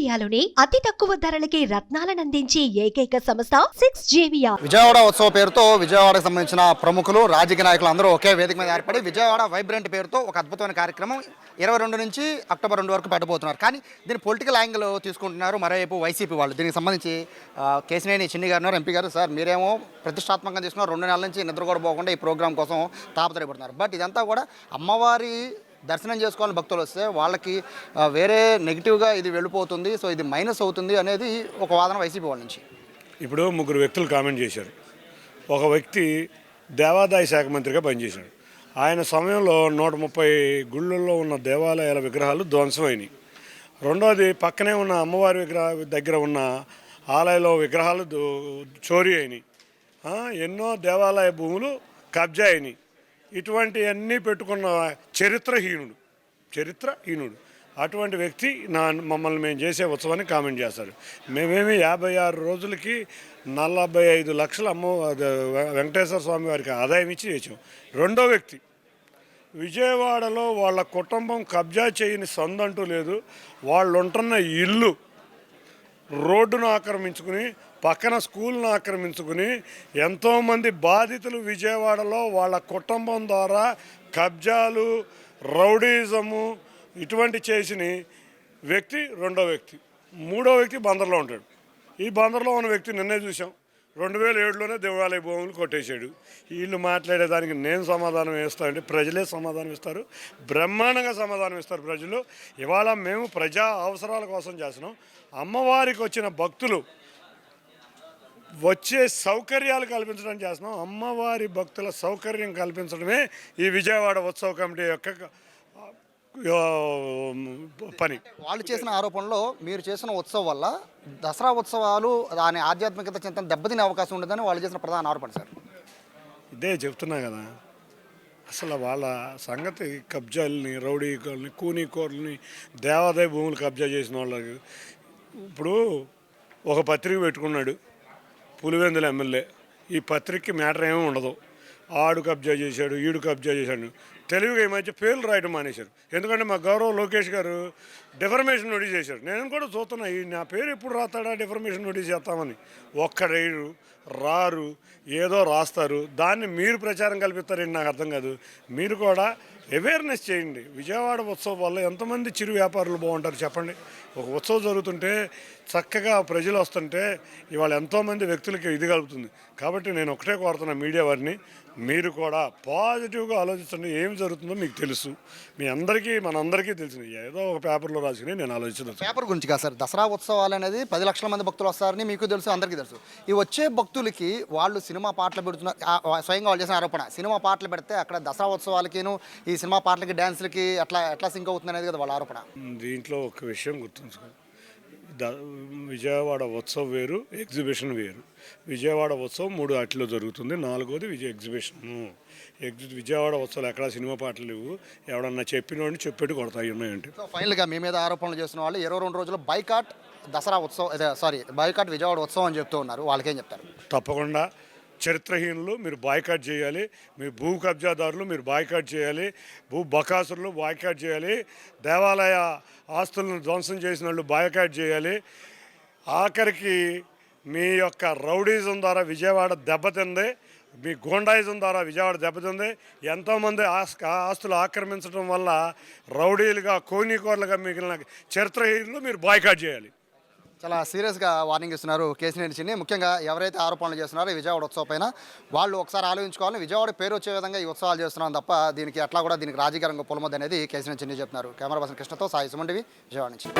ఇండియాలోనే అతి తక్కువ ధరలకి రత్నాలనందించే ఏకైక సంస్థ సిక్స్ జేవియా విజయవాడ ఉత్సవ పేరుతో విజయవాడకు సంబంధించిన ప్రముఖులు రాజకీయ నాయకులు అందరూ ఒకే వేదిక మీద ఏర్పడి విజయవాడ వైబ్రెంట్ పేరుతో ఒక అద్భుతమైన కార్యక్రమం ఇరవై రెండు నుంచి అక్టోబర్ రెండు వరకు పెట్టబోతున్నారు. కానీ దీని పొలిటికల్ యాంగిల్ తీసుకుంటున్నారు మరోవైపు వైసీపీ వాళ్ళు. దీనికి సంబంధించి కేసినేని చిన్ని గారు ఎంపీ గారు సార్ మీరేమో ప్రతిష్టాత్మకంగా తీసుకున్నారు రెండు నెలల నుంచి నిద్ర కూడా పోకుండా ఈ ప్రోగ్రామ్ కోసం తాపత్రయపడుతున్నారు. బట్ ఇదంతా కూడా అమ్మవారి దర్శనం చేసుకోవాలని భక్తులు వస్తే వాళ్ళకి వేరే నెగిటివ్గా ఇది వెళ్ళిపోతుంది సో ఇది మైనస్ అవుతుంది అనేది ఒక వాదన వైసీపీ వాళ్ళ నుంచి. ఇప్పుడు ముగ్గురు వ్యక్తులు కామెంట్ చేశారు. ఒక వ్యక్తి దేవాదాయ శాఖ మంత్రిగా పనిచేశాడు. ఆయన సమయంలో నూట ముప్పై గుళ్ళల్లో ఉన్న దేవాలయాల విగ్రహాలు ధ్వంసమైనవి రెండోది పక్కనే ఉన్న అమ్మవారి విగ్రహ దగ్గర ఉన్న ఆలయంలో విగ్రహాలు చోరీ అయినాయి. ఎన్నో దేవాలయ భూములు కబ్జా అయినాయి. ఇటువంటివన్నీ పెట్టుకున్న చరిత్రహీనుడు చరిత్రహీనుడు. అటువంటి వ్యక్తి నా మమ్మల్ని మేము చేసే ఉత్సవాన్ని కామెంట్ చేస్తారు. మేమేమి యాభై ఆరు రోజులకి నలభై ఐదు లక్షల అమ్మ వెంకటేశ్వర స్వామి వారికి ఆదాయం ఇచ్చి చేసాం. రెండో వ్యక్తి విజయవాడలో వాళ్ళ కుటుంబం కబ్జా చేయని సందంటూ లేదు. వాళ్ళు ఉంటున్న ఇల్లు రోడ్డును ఆక్రమించుకుని పక్కన స్కూల్ను ఆక్రమించుకుని ఎంతోమంది బాధితులు విజయవాడలో వాళ్ళ కుటుంబం ద్వారా కబ్జాలు రౌడీజము ఇటువంటి చేసిన వ్యక్తి రెండో వ్యక్తి. మూడో వ్యక్తి బందర్లో ఉంటాడు. ఈ బందర్లో ఉన్న వ్యక్తి నిన్నే చూసాం రెండు వేల ఏడులోనే దేవాలయ భూములు కొట్టేశాడు. వీళ్ళు మాట్లాడేదానికి నేను సమాధానం ఇస్తానంటే ప్రజలే సమాధానం ఇస్తారు. బ్రహ్మాండంగా సమాధానం ఇస్తారు ప్రజలు. ఇవాళ మేము ప్రజా అవసరాల కోసం చేస్తున్నాం. అమ్మవారికి వచ్చిన భక్తులు వచ్చే సౌకర్యాలు కల్పించడం చేస్తున్నాం. అమ్మవారి భక్తుల సౌకర్యం కల్పించడమే ఈ విజయవాడ ఉత్సవ కమిటీ యొక్క పని. వాళ్ళు చేసిన ఆరోపణలో మీరు చేసిన ఉత్సవం వల్ల దసరా ఉత్సవాలు దాని ఆధ్యాత్మికత చింతన దెబ్బతినే అవకాశం ఉండదని వాళ్ళు చేసిన ప్రధాన ఆరోపణ సార్. ఇదే చెప్తున్నా కదా. అసలు వాళ్ళ సంగతి కబ్జాలని రౌడీ కోళ్ళని కూనీ కోళ్ళని దేవాదాయ భూములు కబ్జా చేసిన వాళ్ళకి ఇప్పుడు ఒక పత్రిక పెట్టుకున్నాడు. పులివెందుల ఎమ్మెల్యే ఈ పత్రికకి మ్యాటర్ ఏమీ ఉండదు. ఆడు కబ్జా చేశాడు ఈడు కబ్జా చేశాడు. తెలివిగా ఈ మధ్య పేర్లు రాయడం మానేశారు. ఎందుకంటే మా గౌరవ లోకేష్ గారు డిఫర్మేషన్ నోటీస్ చేశారు. నేను కూడా చూస్తున్నా ఈ నా పేరు ఎప్పుడు రాస్తాడా డిఫర్మేషన్ నోటీస్ చేస్తామని. ఒక్కడేరు రారు ఏదో రాస్తారు. దాన్ని మీరు ప్రచారం కల్పిస్తారని నాకు అర్థం కాదు. మీరు కూడా అవేర్నెస్ చేయండి. విజయవాడ ఉత్సవం వల్ల ఎంతమంది చిరు వ్యాపారులు బాగుంటారు చెప్పండి. ఒక ఉత్సవం జరుగుతుంటే చక్కగా ప్రజలు వస్తుంటే ఇవాళ ఎంతోమంది వ్యక్తులకి ఇది కలుగుతుంది. కాబట్టి నేను ఒకటే కోరుతున్నా మీడియా వారిని మీరు కూడా పాజిటివ్గా ఆలోచించండి ఏం జరుగుతుందో మీకు తెలుసు. మీ అందరికీ మనందరికీ తెలిసింది. ఏదో ఒక పేపర్లో రాసుకుని నేను ఆలోచించదు పేపర్ గురించి కాదు సార్ దసరా ఉత్సవాలు అనేది పది లక్షల మంది భక్తులు వస్తారని మీకు తెలుసు అందరికీ తెలుసు. ఈ వచ్చే భక్తులకి వాళ్ళు సినిమా పాటలు పెడుతున్న స్వయంగా వాళ్ళు చేసిన ఆరోపణ సినిమా పాటలు పెడితే అక్కడ దసరా ఉత్సవాలకిను ఈ సినిమా పాటలకి డ్యాన్స్లకి ఎట్లా ఎట్లా సింక్ అవుతుంది అనేది కదా వాళ్ళ ఆరోపణ. దీంట్లో ఒక విషయం గుర్తుంచుకోండి విజయవాడ ఉత్సవం వేరు ఎగ్జిబిషన్ వేరు. విజయవాడ ఉత్సవం మూడు వాటిలో జరుగుతుంది. నాలుగోది విజయ ఎగ్జిబిషన్. ఎగ్జి విజయవాడ ఉత్సవాలు ఎక్కడ సినిమా పాటలు లేవు. ఎవడన్నా చెప్పినోడిని చెప్పేట్టు కొడతాయి ఉన్నాయంటే. ఫైనల్గా మీ మీద ఆరోపణలు చేస్తున్న వాళ్ళు ఇరవై రెండు రోజులు బైకాట్ దసరా ఉత్సవం సారీ బైకాట్ విజయవాడ ఉత్సవం అని చెప్తూ ఉన్నారు. వాళ్ళకేం చెప్తారు? తప్పకుండా చరిత్రహీనులు మీరు బాయ్కాట్ చేయాలి. మీ భూ కబ్జాదారులు మీరు బాయ్కాట్ చేయాలి. భూ బకాసురులు బాయ్కాట్ చేయాలి. దేవాలయ ఆస్తులను ధ్వంసం చేసిన వాళ్ళు బాయ్కాట్ చేయాలి. ఆఖరికి మీ యొక్క రౌడీజం ద్వారా విజయవాడ దెబ్బతింది. మీ గోండాయిజం ద్వారా విజయవాడ దెబ్బతింది. ఎంతోమంది ఆస్తులు ఆక్రమించడం వల్ల రౌడీలుగా కోనీకోర్లుగా మిగిలిన చరిత్రహీనులు మీరు బాయ్కాట్ చేయాలి. చాలా సీరియస్గా వార్నింగ్ ఇస్తున్నారు కేసీఆర్ చిన్ని ముఖ్యంగా ఎవరైతే ఆరోపణలు చేస్తున్నారో విజయవాడ ఉత్సవం పైన వాళ్ళు ఒకసారి ఆలోచించుకోవాలి. విజయవాడ పేరు వచ్చే విధంగా ఈ ఉత్సవాలు చేస్తున్నాం తప్ప దీనికి అట్లా కూడా దీనికి రాజకీయ రంగం పొలమద్దు అనేది కేసీఆర్ చిన్ని చెప్తున్నారు కెమెరా పర్సన్ కృష్ణతో సాయి సుమండివి విజయవాడ నుంచి.